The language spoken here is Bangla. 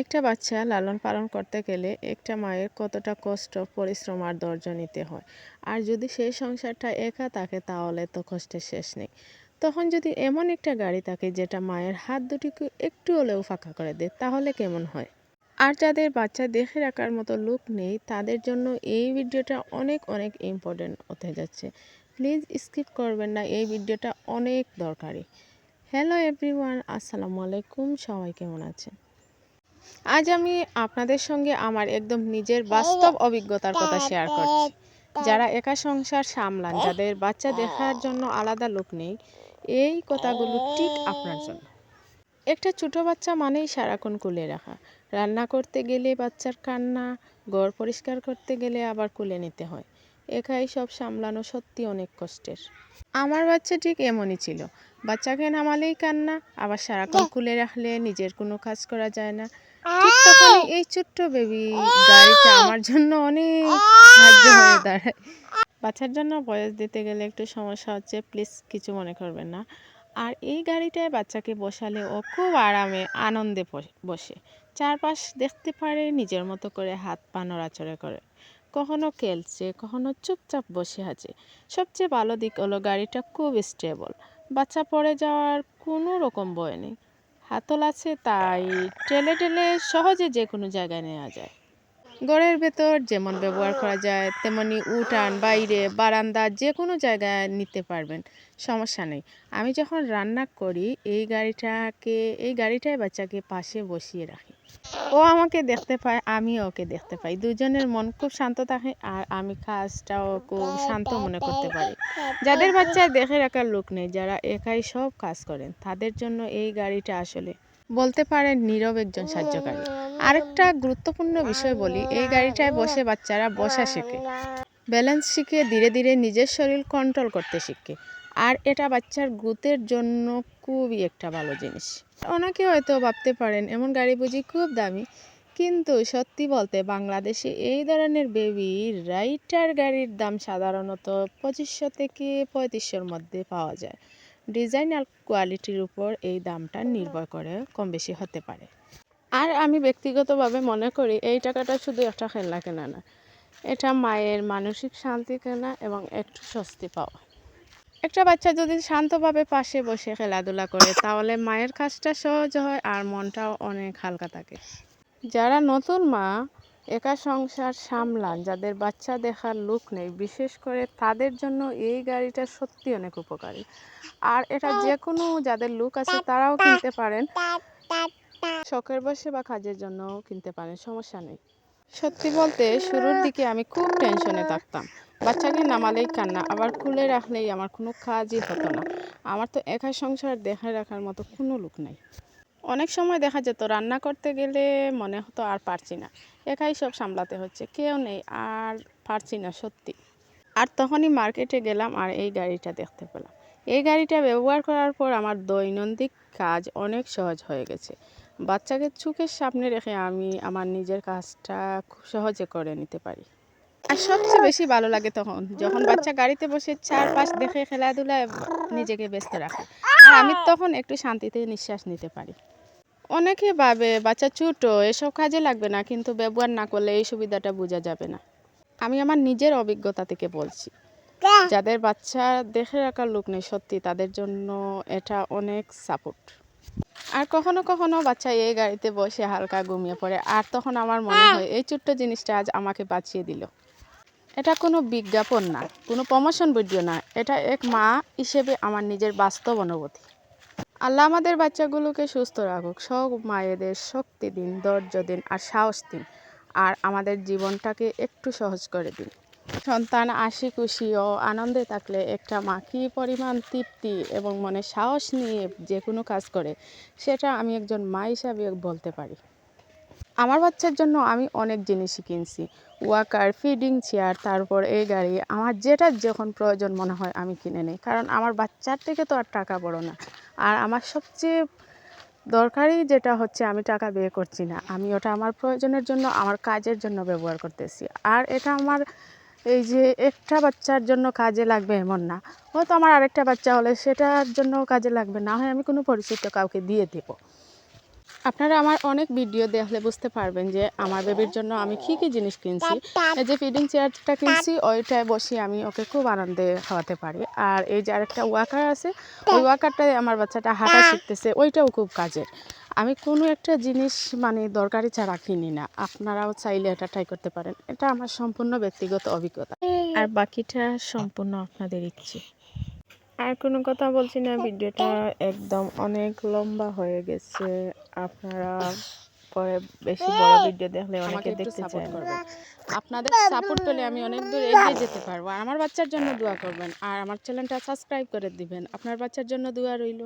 একটা বাচ্চা লালন পালন করতে গেলে একটা মায়ের কতটা কষ্ট, পরিশ্রম আর ধৈর্য নিতে হয়। আর যদি সেই সংসারটা একা থাকে, তাহলে তো কষ্টের শেষ নেই। তখন যদি এমন একটা গাড়ি থাকে, যেটা মায়ের হাত দুটিকে একটু হলেও ফাঁকা করে দেয়, তাহলে কেমন হয়? আর যাদের বাচ্চা দেখে রাখার মতো লোক নেই, তাদের জন্য এই ভিডিওটা অনেক অনেক ইম্পর্টেন্ট হতে যাচ্ছে। প্লিজ স্কিপ করবেন না, এই ভিডিওটা অনেক দরকারি। হ্যালো এভরিওয়ান আসসালামু আলাইকুম, সবাই কেমন আছেন? আজ আমি আপনাদের সঙ্গে আমার একদম নিজের বাস্তব অভিজ্ঞতার কথা শেয়ার করছি। যারা একা সংসার সামলান যাদের বাচ্চা দেখার জন্য আলাদা লোক নেই এই কথাগুলো ঠিক আপনার জন্য। একটা ছোট বাচ্চা মানেই সারাক্ষণ কুলে রাখা। রান্না করতে গেলে বাচ্চার কান্না ঘর পরিষ্কার করতে গেলে আবার কুলে নিতে হয়। একাই সব সামলানো সত্যি অনেক কষ্টের। আমার বাচ্চা ঠিক এমনই ছিল। বাচ্চাকে নামালেই কান্না আবার সারাক্ষণ কুলে রাখলে নিজের কোনো কাজ করা যায় না। ঠিক তখনই এই ছোট্ট বেবি গাড়িটা আমার জন্য অনেক সাহায্য হয়ে দাঁড়ায়। বাচ্চার জন্য বয়স দিতে গেলে একটু সমস্যা হচ্ছে প্লিজ কিছু মনে করবেন না। আর এই গাড়িটায় বাচ্চাকে বসালে ও খুব আরামে আনন্দে বসে। চারপাশ দেখতে পারে নিজের মতো করে হাত পা নড়াচড়া করে। কখনো খেলছে কখনো চুপচাপ বসে আছে। সবচেয়ে ভালো দিক হলো গাড়িটা খুব স্টেবল বাচ্চা পড়ে যাওয়ার কোনো রকম ভয় নেই। হাতল আছে তাই টেলে টেলে সহজে যে কোনো জায়গায় নেওয়া যায়। ঘরের ভেতর যেমন ব্যবহার করা যায়, তেমনি উঠান, বাইরে, বারান্দা যে কোনো জায়গায় নিতে পারবেন, সমস্যা নেই। আমি যখন রান্না করি, এই গাড়িটাকে, এই গাড়িটায় বাচ্চাকে পাশে বসিয়ে রাখি। ও আমাকে দেখতে পায় আমি ওকে দেখতে পাই। দুজনের মন খুব শান্ত থাকে আর আমি কাজটাও খুব শান্ত মনে করতে পারি। যাদের বাচ্চা দেখে রাখার লোক নেই, যারা একাই সব কাজ করেন, তাদের জন্য এই গাড়িটা আসলে বলতে পারেন নীরব একজন সাহায্যকারী। আরেকটা গুরুত্বপূর্ণ বিষয় বলি, এই গাড়িটায় বসে বাচ্চারা বসা শেখে। ব্যালেন্স শিখে ধীরে ধীরে নিজের শরীর কন্ট্রোল করতে শিখে। আর এটা বাচ্চার গ্রোথের জন্য খুবই একটা ভালো জিনিস। অনেকে হয়তো ভাবতে পারেন, এমন গাড়ি বুঝি খুব দামি। কিন্তু সত্যি বলতে বাংলাদেশে এই ধরনের বেবি রাইটার গাড়ির দাম সাধারণত পঁচিশশো থেকে পঁয়ত্রিশশোর মধ্যে পাওয়া যায়। ডিজাইন আর কোয়ালিটির উপর এই দামটা নির্ভর করে কম বেশি হতে পারে। আর আমি ব্যক্তিগতভাবে মনে করি, এই টাকাটা শুধু একটা খেলনা কেনা না। এটা মায়ের মানসিক শান্তি কেনা এবং একটু স্বস্তি পাওয়া। একটা বাচ্চা যদি শান্তভাবে পাশে বসে খেলাধুলা করে, তাহলে মায়ের কাজটা সহজ হয় আর মনটাও অনেক হালকা থাকে। যারা নতুন মা একা সংসার সামলান যাদের বাচ্চা দেখার লোক নেই বিশেষ করে তাদের জন্য এই গাড়িটা সত্যি অনেক উপকারী। আর এটা যে কোনো যাদের লোক আছে তারাও কিনতে পারেন। শখের বসে বা কাজের জন্য কিনতে পারেন সমস্যা নেই। সত্যি বলতে শুরুর দিকে আমি খুব টেনশনে থাকতাম। বাচ্চাকে নামালেই কান্না আবার খুলে রাখলেই আমার কোনো কাজই হতো না। আমার তো একা সংসার দেখে রাখার মতো কোনো লোক নেই। অনেক সময় দেখা যেত রান্না করতে গেলে মনে হতো আর পারছি না। একাই সব সামলাতে হচ্ছে, কেউ নেই, আর পারছি না সত্যি। আর তখনই মার্কেটে গেলাম আর এই গাড়িটা দেখতে পেলাম। এই গাড়িটা ব্যবহার করার পর আমার দৈনন্দিন কাজ অনেক সহজ হয়ে গেছে। বাচ্চাকে চোখের সামনে রেখে আমি আমার নিজের কাজটা খুব সহজে করে নিতে পারি। আর সবচেয়ে বেশি ভালো লাগে তখন, যখন বাচ্চা গাড়িতে বসে চারপাশ দেখে খেলাধুলায় নিজেকে ব্যস্ত রাখে। আর আমি তখন একটু শান্তিতে নিঃশ্বাস নিতে পারি। অনেকে ভাবে বাচ্চা ছোটো এসব কাজে লাগবে না কিন্তু ব্যবহার না করলে এই সুবিধাটা বোঝা যাবে না। আমি আমার নিজের অভিজ্ঞতা থেকে বলছি। যাদের বাচ্চা দেখে রাখার লোক নেই সত্যি তাদের জন্য এটা অনেক সাপোর্ট আর কখনো কখনো বাচ্চা এই গাড়িতে বসে হালকা ঘুমিয়ে পড়ে আর তখন আমার মনে হয় এই ছোট্ট জিনিসটা আজ আমাকে বাঁচিয়ে দিল। এটা কোনো বিজ্ঞাপন না কোনো প্রমোশন ভিডিও না এটা এক মা হিসেবে আমার নিজের বাস্তব অনুভূতি। আল্লাহ আমাদের বাচ্চাগুলোকে সুস্থ রাখুক। সব মায়েদের শক্তি দিন, ধৈর্য দিন আর সাহস দিন আর আমাদের জীবনটাকে একটু সহজ করে দিন। সন্তান আশি খুশি ও আনন্দে থাকলে একটা মা কী পরিমাণ তৃপ্তি এবং মনে সাহস নিয়ে যে কোনো কাজ করে, সেটা আমি একজন মা হিসাবে বলতে পারি। আমার বাচ্চার জন্য আমি অনেক জিনিসই কিনছি। ওয়াকার, ফিডিং চেয়ার, তারপর এই গাড়ি, আমার যেটা যখন প্রয়োজন মনে হয় আমি কিনে নিই। কারণ আমার বাচ্চার থেকে তো আর টাকা বড় না। আর আমার সবচেয়ে দরকারি যেটা হচ্ছে আমি টাকা ব্যয় করছি না। আমি ওটা আমার প্রয়োজনের জন্য, আমার কাজের জন্য ব্যবহার করতেছি। আর এটা আমার এই যে একটা বাচ্চার জন্য কাজে লাগবে এমন না। হয়তো আমার আরেকটা বাচ্চা হলে সেটার জন্য কাজে লাগবে। না হয় আমি কোনো পরিচিত কাউকে দিয়ে দেবো। আপনারা আমার অনেক ভিডিও দেখলে বুঝতে পারবেন যে আমার বেবির জন্য আমি কি কি জিনিস কিনছি। এই যে ফিডিং চেয়ারটা কিনছি, ওইটায় বসে আমি ওকে খুব আনন্দে খাওয়াতে পারি। আর এই যে আরেকটা ওয়াকার আছে, ওই ওয়াকারটায় আমার বাচ্চাটা হাঁটা শিখতেছে, ওইটাও খুব কাজের আমি কোনো একটা জিনিস মানে দরকারি ছাড়া কিনি না, আপনারাও চাইলে এটা ট্রাই করতে পারেন। এটা আমার সম্পূর্ণ ব্যক্তিগত অভিজ্ঞতা। আর বাকিটা সম্পূর্ণ আপনাদের ইচ্ছে। আর কোনো কথা বলছি না ভিডিওটা একদম অনেক লম্বা হয়ে গেছে। আপনারা পরে বেশি বড় ভিডিও দেখলে অনেকে দেখতে চায়। আপনাদের সাপোর্ট পেলে আমি অনেক দূর এগিয়ে যেতে পারব। আর আমার বাচ্চার জন্য দোয়া করবেন। আর আমার চ্যানেলটা সাবস্ক্রাইব করে দিবেন। আপনার বাচ্চার জন্য দোয়া রইল।